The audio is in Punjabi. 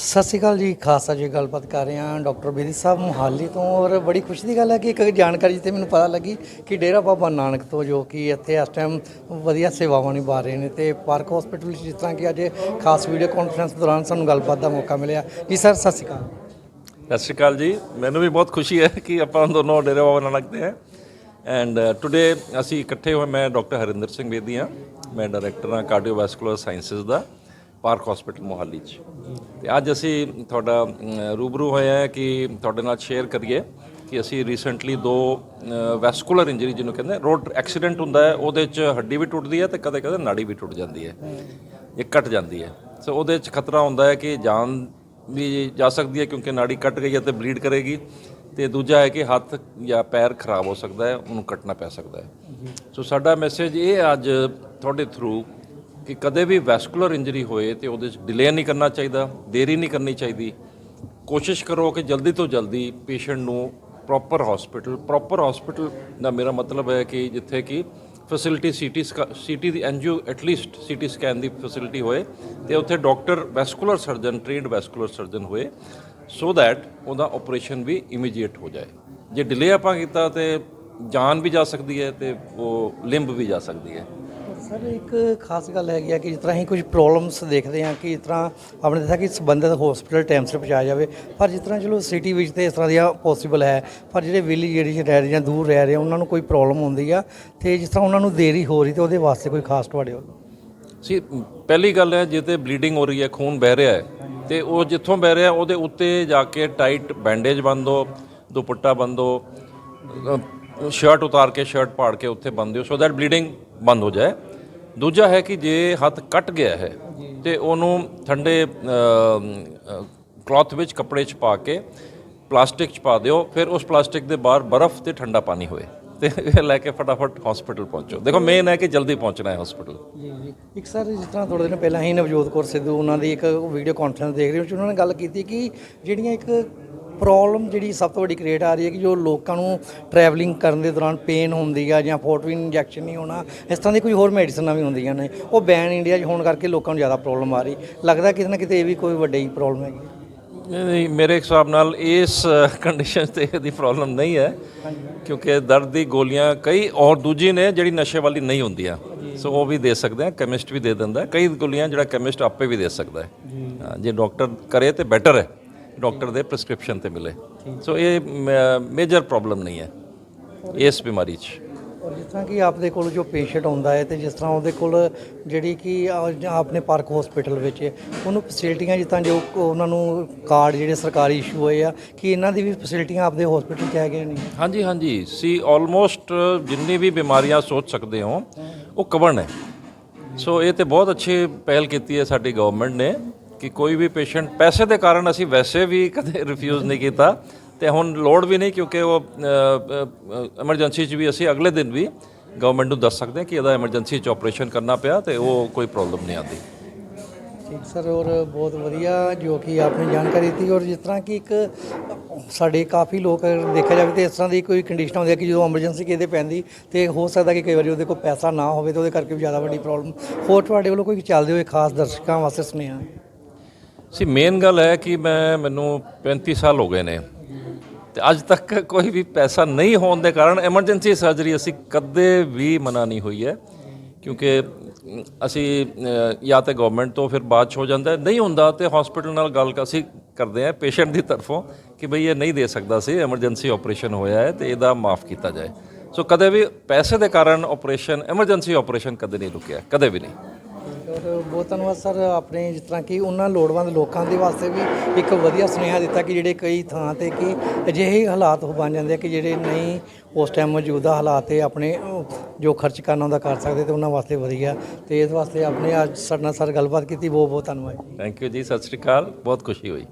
ਸਤਿ ਸ਼੍ਰੀ ਅਕਾਲ ਜੀ, ਖਾਸਾ ਜੀ ਗੱਲਬਾਤ ਕਰ ਰਹੇ ਹਾਂ ਡਾਕਟਰ ਬੇਦੀ ਸਾਹਿਬ ਮੁਹਾਲੀ ਤੋਂ ਔਰ ਬੜੀ ਖੁਸ਼ੀ ਦੀ ਗੱਲ ਹੈ ਕਿ ਇੱਕ ਜਾਣਕਾਰੀ ਜਿੱਥੇ ਮੈਨੂੰ ਪਤਾ ਲੱਗੀ ਕਿ ਡੇਰਾ ਬਾਬਾ ਨਾਨਕ ਤੋਂ ਜੋ ਕਿ ਇੱਥੇ ਇਸ ਟਾਈਮ ਵਧੀਆ ਸੇਵਾਵਾਂ ਨਿਭਾ ਰਹੇ ਨੇ ਤੇ ਪਾਰਕ ਹਸਪੀਟਲ ਵਿੱਚ ਜਿਸ ਤਰ੍ਹਾਂ ਕਿ ਅੱਜ ਖਾਸ ਵੀਡੀਓ ਕਾਨਫਰੰਸ ਦੌਰਾਨ ਸਾਨੂੰ ਗੱਲਬਾਤ ਦਾ ਮੌਕਾ ਮਿਲਿਆ। ਜੀ ਸਰ, ਸਤਿ ਸ਼੍ਰੀ ਅਕਾਲ। ਸਤਿ ਸ਼੍ਰੀ ਅਕਾਲ ਜੀ। ਮੈਨੂੰ ਵੀ ਬਹੁਤ ਖੁਸ਼ੀ ਹੈ ਕਿ ਆਪਾਂ ਦੋਨੋਂ ਡੇਰਾ ਬਾਬਾ ਨਾਨਕ ਦੇ ਹੈ। ਐਂਡ ਟੁਡੇ ਅਸੀਂ ਇਕੱਠੇ ਹੋਏ, ਮੈਂ ਡਾਕਟਰ ਹਰਿੰਦਰ ਸਿੰਘ ਬੇਦੀ ਹਾਂ। ਮੈਂ ਡਾਇਰੈਕਟਰ ਹਾਂ ਕਾਰਡੀਓਵੈਸਕੂਲਰ ਸਾਇੰਸਜ਼ ਦਾ। ਪਾਰਕ ਹਸਪੀਟਲ ਮੋਹਾਲੀ 'ਚ। ਤੇ ਅੱਜ ਅਸੀਂ ਤੁਹਾਡਾ ਰੂਬਰੂ ਹੋਏ ਹਾਂ ਕਿ ਤੁਹਾਡੇ ਨਾਲ ਸ਼ੇਅਰ ਕਰੀਏ ਕਿ ਅਸੀਂ ਰੀਸੈਂਟਲੀ ਦੋ ਵੈਸਕੂਲਰ ਇੰਜਰੀ ਜਿਹਨੂੰ ਕਹਿੰਦੇ ਰੋਡ ਐਕਸੀਡੈਂਟ ਹੁੰਦਾ ਹੈ, ਉਹਦੇ 'ਚ ਹੱਡੀ ਵੀ ਟੁੱਟਦੀ ਹੈ ਤੇ ਕਦੇ-ਕਦੇ ਨਾੜੀ ਵੀ ਟੁੱਟ ਜਾਂਦੀ ਹੈ। ਇਹ ਕੱਟ ਜਾਂਦੀ ਹੈ। ਸੋ ਉਹਦੇ 'ਚ ਖਤਰਾ ਹੁੰਦਾ ਹੈ ਕਿ ਜਾਨ ਵੀ ਜਾ ਸਕਦੀ ਹੈ ਕਿਉਂਕਿ ਨਾੜੀ ਕੱਟ ਗਈ ਹੈ ਤੇ ਬਲੀਡ ਕਰੇਗੀ। ਤੇ ਦੂਜਾ ਹੈ ਕਿ ਹੱਥ ਜਾਂ ਪੈਰ ਖਰਾਬ ਹੋ ਸਕਦਾ ਹੈ, ਉਹਨੂੰ ਕੱਟਣਾ ਪੈ ਸਕਦਾ ਹੈ। ਸੋ ਸਾਡਾ ਮੈਸੇਜ ਇਹ ਅੱਜ ਤੁਹਾਡੇ ਥਰੂ ਕਿ ਕਦੇ ਵੀ ਵੈਸਕੂਲਰ ਇੰਜਰੀ ਹੋਏ ਤੇ ਉਹਦੇ 'ਚ ਡਿਲੇ ਨਹੀਂ ਕਰਨਾ ਚਾਹੀਦਾ, ਦੇਰੀ ਨਹੀਂ ਕਰਨੀ ਚਾਹੀਦੀ। ਕੋਸ਼ਿਸ਼ ਕਰੋ ਕਿ ਜਲਦੀ ਤੋਂ ਜਲਦੀ ਪੇਸ਼ੈਂਟ ਨੂੰ ਪ੍ਰੋਪਰ ਹਸਪੀਟਲ ਪ੍ਰੋਪਰ ਹਸਪੀਟਲ ਦਾ ਮੇਰਾ ਮਤਲਬ ਹੈ ਕਿ ਜਿੱਥੇ ਕਿ facility CT CT the angio at least CT scan the facility ਹੋਏ ਤੇ ਉੱਥੇ doctor vascular surgeon trained vascular surgeon ਹੋਏ ਸੋ ਦੈਟ ਉਹਦਾ ਆਪਰੇਸ਼ਨ ਵੀ ਇਮੀਡੀਏਟ ਹੋ ਜਾਏ। ਜੇ ਡਿਲੇ ਆਪਾਂ ਕੀਤਾ ਤੇ ਜਾਨ ਵੀ ਜਾ ਸਕਦੀ ਹੈ ਤੇ ਉਹ ਲਿੰਬ ਵੀ ਜਾ ਸਕਦੀ ਹੈ। ਸਰ, ਇੱਕ ਖਾਸ ਗੱਲ ਹੈਗੀ ਆ ਕਿ ਜਿਸ ਤਰ੍ਹਾਂ ਅਸੀਂ ਕੁਝ ਪ੍ਰੋਬਲਮਸ ਦੇਖਦੇ ਹਾਂ ਕਿ ਇਸ ਤਰ੍ਹਾਂ ਆਪਣੇ ਦੱਸਿਆ ਕਿ ਸੰਬੰਧਿਤ ਹਸਪੀਟਲ ਟਾਈਮ ਸਿਰ ਪਹੁੰਚਾਇਆ ਜਾਵੇ, ਪਰ ਜਿਸ ਤਰ੍ਹਾਂ ਚਲੋ ਸਿਟੀ ਵਿੱਚ ਤੇ ਇਸ ਤਰ੍ਹਾਂ ਦੀਆਂ ਪੋਸੀਬਲ ਹੈ, ਪਰ ਜਿਹੜੇ ਵਿਲੇਜ ਜਿਹੜੀ ਰਹਿ ਰਹੇ ਜਾਂ ਦੂਰ ਰਹਿ ਰਹੇ ਉਹਨਾਂ ਨੂੰ ਕੋਈ ਪ੍ਰੋਬਲਮ ਹੁੰਦੀ ਆ ਤੇ ਜਿਸ ਤਰ੍ਹਾਂ ਉਹਨਾਂ ਨੂੰ ਦੇਰੀ ਹੋ ਰਹੀ ਤੇ ਉਹਦੇ ਵਾਸਤੇ ਕੋਈ ਖਾਸ ਤੁਹਾਡੇ ਵੱਲੋਂ? ਸੀ, ਪਹਿਲੀ ਗੱਲ ਹੈ ਜੇ ਤੇ ਬਲੀਡਿੰਗ ਹੋ ਰਹੀ ਹੈ, ਖੂਨ ਬਹਿ ਰਿਹਾ ਹੈ, ਤੇ ਉਹ ਜਿੱਥੋਂ ਬਹਿ ਰਿਹਾ, ਉਹਦੇ ਉੱਤੇ ਜਾ ਕੇ ਟਾਈਟ ਬੈਂਡੇਜ ਬੰਨ੍ਹੋ ਦੁਪੱਟਾ ਬੰਨ੍ਹੋ ਸ਼ਰਟ ਉਤਾਰ ਕੇ ਸ਼ਰਟ ਪਾੜ ਕੇ ਉੱਥੇ ਬੰਨ੍ਹ ਦਿਓ ਸੋ ਦੈਟ ਬਲੀਡਿੰਗ ਬੰਦ ਹੋ ਜਾਏ। ਦੂਜਾ ਹੈ ਕਿ ਜੇ ਹੱਥ ਕੱਟ ਗਿਆ ਹੈ ਤੇ ਉਹਨੂੰ ਠੰਡੇ ਕਲੌਥ ਵਿੱਚ ਕੱਪੜੇ 'ਚ ਪਾ ਕੇ ਪਲਾਸਟਿਕ 'ਚ ਪਾ ਦਿਓ ਫਿਰ ਉਸ ਪਲਾਸਟਿਕ ਦੇ ਬਾਹਰ ਬਰਫ਼ ਤੇ ਠੰਡਾ ਪਾਣੀ ਹੋਏ ਤੇ ਇਹ ਲੈ ਕੇ ਫਟਾਫਟ ਹਸਪੀਟਲ ਪਹੁੰਚੋ। ਦੇਖੋ ਮੇਨ ਹੈ ਕਿ ਜਲਦੀ ਪਹੁੰਚਣਾ ਹੈ ਹਸਪੀਟਲ ਜੀ ਜੀ। ਇੱਕ ਸਰ ਜਿਸ ਤਰ੍ਹਾਂ ਥੋੜੇ ਦਿਨ ਪਹਿਲਾਂ ਹੀ ਨਵਜੋਤ ਕੌਰ ਸਿੱਧੂ ਉਹਨਾਂ ਦੀ ਇੱਕ ਵੀਡੀਓ ਕਾਨਫਰੰਸ ਦੇਖ ਰਹੇ ਹੋ ਉਹਨਾਂ ਨੇ ਗੱਲ ਕੀਤੀ ਕਿ ਜਿਹੜੀਆਂ ਇੱਕ ਪ੍ਰੋਬਲਮ ਜਿਹੜੀ ਸਭ ਤੋਂ ਵੱਡੀ ਕ੍ਰੀਏਟ ਆ ਰਹੀ ਹੈ ਕਿ ਜੋ ਲੋਕਾਂ ਨੂੰ ਟਰੈਵਲਿੰਗ ਕਰਨ ਦੇ ਦੌਰਾਨ ਪੇਨ ਹੁੰਦੀ ਆ ਜਾਂ ਫੋਟੋਇਨ ਇੰਜੈਕਸ਼ਨ ਨਹੀਂ ਹੋਣਾ ਇਸ ਤਰ੍ਹਾਂ ਦੀ ਕੋਈ ਹੋਰ ਮੈਡੀਸਨਾਂ ਵੀ ਹੁੰਦੀਆਂ ਨੇ ਉਹ ਬੈਨ ਇੰਡੀਆ 'ਚ ਹੋਣ ਕਰਕੇ ਲੋਕਾਂ ਨੂੰ ਜ਼ਿਆਦਾ ਪ੍ਰੋਬਲਮ ਆ ਰਹੀ। ਲੱਗਦਾ ਕਿਤੇ ਨਾ ਕਿਤੇ ਇਹ ਵੀ ਕੋਈ ਵੱਡੀ ਪ੍ਰੋਬਲਮ ਹੈਗੀ ਨਹੀਂ ਮੇਰੇ ਹਿਸਾਬ ਨਾਲ ਇਸ ਕੰਡੀਸ਼ਨ ਤੇ ਇਹਦੀ ਪ੍ਰੋਬਲਮ ਨਹੀਂ ਹੈ ਕਿਉਂਕਿ ਦਰਦ ਦੀ ਗੋਲੀਆਂ ਕਈ ਔਰ ਦੂਜੀ ਨੇ ਜਿਹੜੀ ਨਸ਼ੇ ਵਾਲੀ ਨਹੀਂ ਹੁੰਦੀਆਂ ਸੋ ਉਹ ਵੀ ਦੇ ਸਕਦੇ ਆ ਕੈਮਿਸਟ ਵੀ ਦੇ ਦਿੰਦਾ। ਕਈ ਗੋਲੀਆਂ ਜਿਹੜਾ ਕੈਮਿਸਟ ਆਪੇ ਵੀ ਦੇ ਸਕਦਾ ਹਾਂ, ਜੇ। ਡਾਕਟਰ ਕਰੇ ਤੇ ਬੈਟਰ ਹੈ। ਡਾਕਟਰ ਦੇ ਪ੍ਰੈਸਕ੍ਰਿਪਸ਼ਨ ਤੇ ਮਿਲੇ। ਸੋ ਇਹ ਮੇਜਰ ਪ੍ਰੋਬਲਮ ਨਹੀਂ ਹੈ ਇਸ ਬਿਮਾਰੀ 'ਚ। ਔਰ ਜਿਸ ਤਰ੍ਹਾਂ ਕਿ ਆਪਦੇ ਕੋਲ ਜੋ ਪੇਸ਼ੈਂਟ ਆਉਂਦਾ ਹੈ ਤੇ ਜਿਸ ਤਰ੍ਹਾਂ ਉਹਦੇ ਕੋਲ ਜਿਹੜੀ ਕਿ ਆਪਣੇ ਪਾਰਕ ਹਸਪੀਟਲ ਵਿੱਚ ਉਹਨੂੰ ਫੈਸਿਲਿਟੀਆਂ ਜਿੱਦਾਂ ਜੋ ਉਹਨਾਂ ਨੂੰ ਕਾਰਡ ਜਿਹੜੇ ਸਰਕਾਰੀ ਇਸ਼ੂ ਹੋਏ ਆ ਕਿ ਇਹਨਾਂ ਦੀ ਵੀ ਫੈਸਿਲਿਟੀਆਂ ਆਪਦੇ ਹਸਪੀਟਲ 'ਚ ਹੈਗੀਆਂ ਨੇ? ਹਾਂਜੀ ਹਾਂਜੀ। ਸੀ ਆਲਮੋਸਟ ਜਿੰਨੀ ਵੀ ਬਿਮਾਰੀਆਂ ਸੋਚ ਸਕਦੇ ਹੋ ਉਹ ਕਵਰਨ ਹੈ? ਸੋ ਇਹ ਤੇ ਬਹੁਤ ਅੱਛੀ ਪਹਿਲ ਕੀਤੀ ਹੈ ਸਾਡੀ ਗਵਰਨਮੈਂਟ ਨੇ। ਕਿ ਕੋਈ ਵੀ ਪੇਸ਼ੈਂਟ, ਪੈਸੇ ਦੇ ਕਾਰਨ ਅਸੀਂ ਵੈਸੇ ਵੀ ਕਦੇ ਰਿਫਿਊਜ਼ ਨਹੀਂ ਕੀਤਾ ਤੇ ਹੁਣ ਲੋੜ ਵੀ ਨਹੀਂ ਕਿਉਂਕਿ ਉਹ ਐਮਰਜੈਂਸੀ 'ਚ ਵੀ ਅਸੀਂ ਅਗਲੇ ਦਿਨ ਵੀ ਗਵਰਨਮੈਂਟ ਨੂੰ ਦੱਸ ਸਕਦੇ ਹਾਂ ਕਿ ਇਹਦਾ ਐਮਰਜੈਂਸੀ 'ਚ ਆਪਰੇਸ਼ਨ ਕਰਨਾ ਪਿਆ ਤੇ ਉਹ ਕੋਈ ਪ੍ਰੋਬਲਮ ਨਹੀਂ ਆਉਂਦੀ। ਠੀਕ ਸਰ, ਔਰ ਬਹੁਤ ਵਧੀਆ ਜੋ ਕਿ ਆਪਨੇ ਜਾਣਕਾਰੀ ਦਿੱਤੀ ਔਰ ਜਿਸ ਤਰ੍ਹਾਂ ਕਿ ਇੱਕ ਸਾਡੇ ਕਾਫੀ ਲੋਕ ਦੇਖਿਆ ਜਾਵੇ ਤੇ ਇਸ ਤਰ੍ਹਾਂ ਦੀ ਕੋਈ ਕੰਡੀਸ਼ਨ ਹੁੰਦੀ ਹੈ ਕਿ ਜਦੋਂ ਐਮਰਜੈਂਸੀ ਕਿਤੇ ਪੈਂਦੀ ਤੇ ਹੋ ਸਕਦਾ ਕਿ ਕਈ ਵਾਰੀ ਉਹਦੇ ਕੋਲ ਪੈਸਾ ਨਾ ਹੋਵੇ ਤੇ ਉਹਦੇ ਕਰਕੇ ਵੀ ਜ਼ਿਆਦਾ ਵੱਡੀ ਪ੍ਰੋਬਲਮ ਹੋਰ ਤੁਹਾਡੇ ਵੱਲੋਂ ਕੋਈ ਚੱਲਦੇ ਹੋਏ ਖਾਸ ਦਰਸ਼ਕਾਂ ਵਾਸਤੇ ਸੁਨੇਹਾ? ਸੀ ਮੇਨ ਗੱਲ ਹੈ ਕਿ ਮੈਂ, ਮੈਨੂੰ 35 ਸਾਲ ਹੋ ਗਏ ਨੇ। ਤੇ ਅੱਜ ਤੱਕ ਕੋਈ ਵੀ ਪੈਸਾ ਨਹੀਂ ਹੋਣ ਦੇ ਕਾਰਨ ਐਮਰਜੈਂਸੀ ਸਰਜਰੀ ਅਸੀਂ ਕਦੇ ਵੀ ਮਨਾ ਨਹੀਂ ਹੋਈ ਹੈ। ਕਿਉਂਕਿ ਅਸੀਂ ਜਾਂ ਤੇ ਗਵਰਨਮੈਂਟ ਤੋਂ ਫਿਰ ਬਾਅਦ 'ਚ ਹੋ ਜਾਂਦਾ ਨਹੀਂ ਹੁੰਦਾ ਤੇ ਹਸਪੀਟਲ ਨਾਲ ਗੱਲ ਅਸੀਂ ਕਰਦੇ ਹਾਂ ਪੇਸ਼ੈਂਟ ਦੀ ਤਰਫੋਂ ਕਿ ਭਈ ਇਹ ਨਹੀਂ ਦੇ ਸਕਦਾ ਸੀ ਐਮਰਜੈਂਸੀ ਆਪਰੇਸ਼ਨ ਹੋਇਆ ਹੈ ਤੇ ਇਹਦਾ ਮਾਫ ਕੀਤਾ ਜਾਏ। ਸੋ ਕਦੇ ਵੀ ਪੈਸੇ ਦੇ ਕਾਰਨ ਆਪਰੇਸ਼ਨ ਐਮਰਜੈਂਸੀ ਆਪਰੇਸ਼ਨ ਕਦੇ ਨਹੀਂ ਰੁਕਿਆ, ਕਦੇ ਵੀ ਨਹੀਂ। ਔਰ ਬਹੁਤ ਧੰਨਵਾਦ ਸਰ ਆਪਣੇ ਜਿਸ ਤਰ੍ਹਾਂ ਕਿ ਉਹਨਾਂ ਲੋੜਵੰਦ ਲੋਕਾਂ ਦੇ ਵਾਸਤੇ ਵੀ ਇੱਕ ਵਧੀਆ ਸੁਨੇਹਾ ਦਿੱਤਾ ਕਿ ਜਿਹੜੇ ਕਈ ਥਾਂ ਤੇ ਕਿ ਅਜਿਹੇ ਹਾਲਾਤ ਹੋ ਬਣ ਜਾਂਦੇ ਆ ਕਿ ਜਿਹੜੇ ਨਹੀਂ ਉਸ ਟਾਈਮ ਮੌਜੂਦਾ ਹਾਲਾਤ ਤੇ ਆਪਣੇ ਜੋ ਖਰਚ ਕਰਨਾ ਹੁੰਦਾ ਕਰ ਸਕਦੇ ਤੇ ਉਹਨਾਂ ਵਾਸਤੇ ਵਧੀਆ ਤੇ ਇਸ ਵਾਸਤੇ ਆਪਣੇ ਅੱਜ ਸਾਡੇ ਨਾਲ ਸਰ ਗੱਲਬਾਤ ਕੀਤੀ ਬਹੁਤ ਬਹੁਤ ਧੰਨਵਾਦ ਜੀ। ਥੈਂਕ ਯੂ ਜੀ, ਸਤਿ ਸ਼੍ਰੀ ਅਕਾਲ, ਬਹੁਤ ਖੁਸ਼ੀ ਹੋਈ।